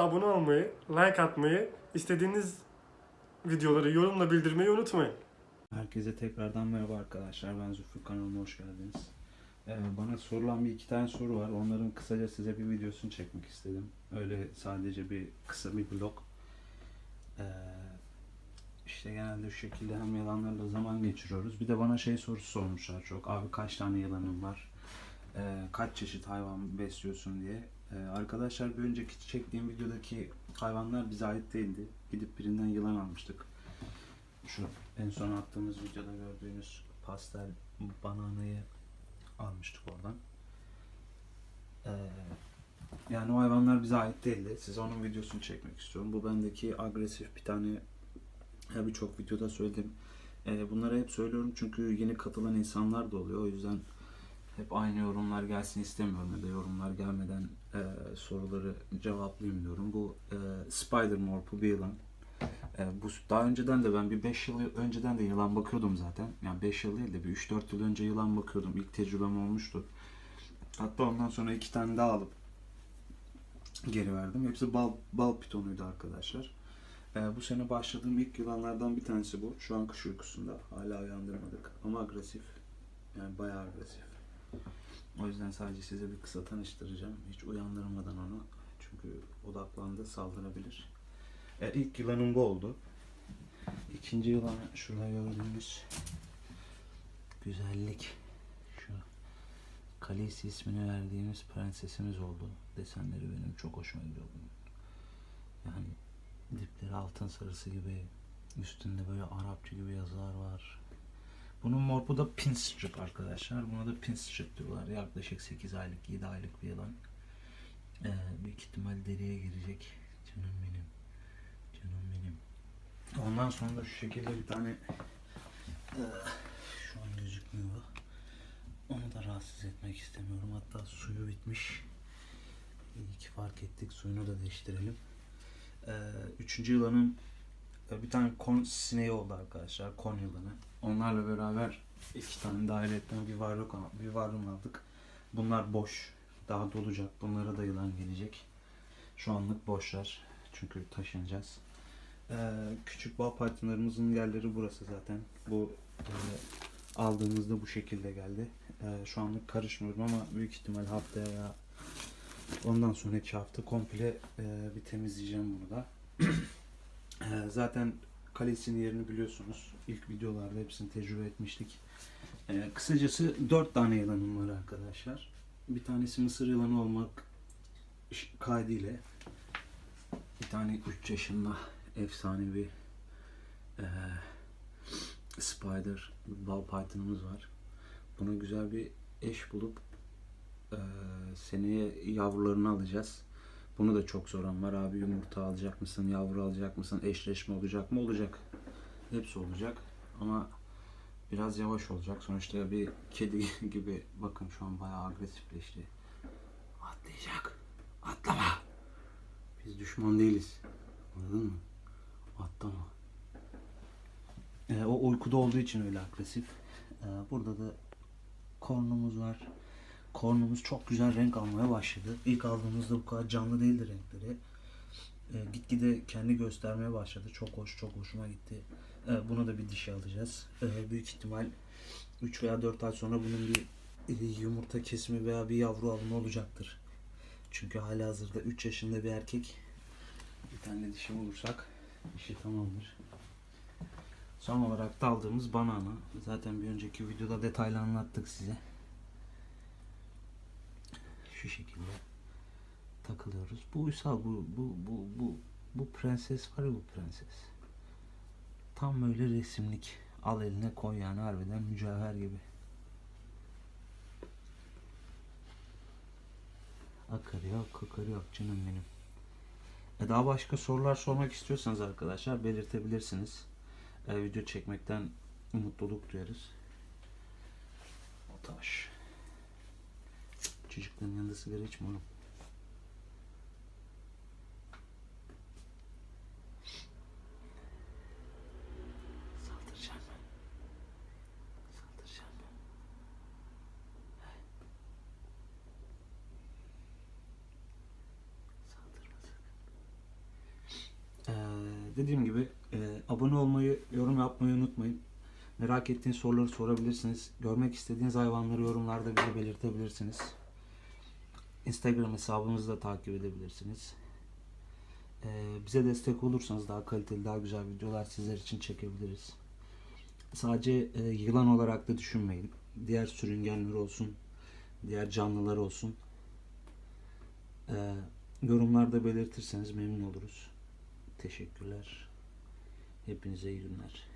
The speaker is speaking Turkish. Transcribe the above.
Abone olmayı, like atmayı, istediğiniz videoları yorumla bildirmeyi unutmayın. Herkese tekrardan merhaba arkadaşlar. Ben Zülfü kanalıma hoş geldiniz. Ee, bana sorulan bir iki tane soru var. Onların kısaca size bir videosunu çekmek istedim. Öyle sadece bir kısa bir vlog. Ee, işte genelde şu şekilde hem yalanlarla zaman geçiriyoruz. Bir de bana şey sorusu sormuşlar çok. Abi kaç tane yılanın var? Ee, kaç çeşit hayvan besliyorsun diye. Ee, arkadaşlar bir önceki çektiğim videodaki hayvanlar bize ait değildi. Gidip birinden yılan almıştık. Şu en son attığımız videoda gördüğünüz pastel bananayı almıştık oradan. Ee, yani o hayvanlar bize ait değildi. Size onun videosunu çekmek istiyorum. Bu bendeki agresif bir tane ya birçok videoda söyledim. Ee, bunları hep söylüyorum çünkü yeni katılan insanlar da oluyor. O yüzden hep aynı yorumlar gelsin istemiyorum ya da yorumlar gelmeden e, soruları cevaplayayım diyorum. Bu e, Spider Morp'u bir yılan. E, bu daha önceden de ben bir 5 yıl önceden de yılan bakıyordum zaten. Yani 5 yıl değil de bir 3-4 yıl önce yılan bakıyordum. İlk tecrübem olmuştu. Hatta ondan sonra iki tane daha alıp geri verdim. Hepsi bal, bal pitonuydu arkadaşlar. E, bu sene başladığım ilk yılanlardan bir tanesi bu. Şu an kış uykusunda. Hala uyandırmadık. Ama agresif. Yani bayağı agresif. O yüzden sadece size bir kısa tanıştıracağım. Hiç uyandırmadan onu. Çünkü odaklandı saldırabilir. E, ilk yılanım bu oldu. İkinci yılan şurada gördüğünüz güzellik. Şu Kalisi ismini verdiğimiz prensesimiz oldu. Desenleri benim çok hoşuma gidiyor. Yani dipleri altın sarısı gibi, üstünde böyle Arapça gibi yazılar var. Bunun morpu da pinstrip arkadaşlar. Buna da pinstrip diyorlar. Yaklaşık 8 aylık, 7 aylık bir yılan. Ee, büyük ihtimal deriye girecek. Canım benim. Canım benim. Ondan sonra da şu şekilde bir tane eee, şu an gözükmüyor. Onu da rahatsız etmek istemiyorum. Hatta suyu bitmiş. İyi ki fark ettik. Suyunu da değiştirelim. Eee, üçüncü yılanın bir tane kon sineği oldu arkadaşlar. Kon yılanı. Onlarla beraber iki tane dairetten bir varlık bir varlığım aldık. Bunlar boş. Daha dolacak. Bunlara da yılan gelecek. Şu anlık boşlar. Çünkü taşınacağız. Ee, küçük bağ partinlerimizin yerleri burası zaten. Bu e, aldığımızda bu şekilde geldi. Ee, şu anlık karışmıyorum ama büyük ihtimal haftaya ya ondan sonraki hafta komple e, bir temizleyeceğim bunu da. Ee, zaten kalesinin yerini biliyorsunuz. İlk videolarda hepsini tecrübe etmiştik. Ee, kısacası 4 tane yılanım var arkadaşlar. Bir tanesi mısır yılanı olmak kaydıyla bir tane 3 yaşında efsanevi eee Spider Bal Python'ımız var. Buna güzel bir eş bulup eee, seneye yavrularını alacağız. Bunu da çok soran var. Abi yumurta alacak mısın, yavru alacak mısın, eşleşme olacak mı? Olacak. Hepsi olacak. Ama biraz yavaş olacak. Sonuçta bir kedi gibi bakın şu an bayağı agresifleşti. Atlayacak. Atlama. Biz düşman değiliz. Anladın mı? Atlama. Ee, o uykuda olduğu için öyle agresif. Ee, burada da kornumuz var. Kornumuz çok güzel renk almaya başladı. İlk aldığımızda bu kadar canlı değildi renkleri. Ee, gitgide kendi göstermeye başladı. Çok hoş, çok hoşuma gitti. Ee, buna da bir dişi alacağız. Ee, büyük ihtimal 3 veya 4 ay sonra bunun bir e, yumurta kesimi veya bir yavru alımı olacaktır. Çünkü hala hazırda 3 yaşında bir erkek bir tane dişi bulursak işi tamamdır. Son olarak da aldığımız banana. Zaten bir önceki videoda detaylı anlattık size. Şu şekilde takılıyoruz. Bu uysal bu bu bu bu bu prenses var ya bu prenses. Tam böyle resimlik. Al eline koy yani harbiden mücevher gibi. Akar yok, kakar yok canım benim. E daha başka sorular sormak istiyorsanız arkadaşlar belirtebilirsiniz. E, video çekmekten mutluluk duyarız. O taş. Çocukların yanında sigara içme oğlum. Saldıracağım ben. Saldıracağım ben. Saldırma sakın. dediğim gibi e, abone olmayı, yorum yapmayı unutmayın. Merak ettiğiniz soruları sorabilirsiniz. Görmek istediğiniz hayvanları yorumlarda bize belirtebilirsiniz. Instagram hesabımızı da takip edebilirsiniz. E, bize destek olursanız daha kaliteli, daha güzel videolar sizler için çekebiliriz. Sadece e, yılan olarak da düşünmeyin. Diğer sürüngenler olsun, diğer canlılar olsun. E, yorumlarda belirtirseniz memnun oluruz. Teşekkürler. Hepinize iyi günler.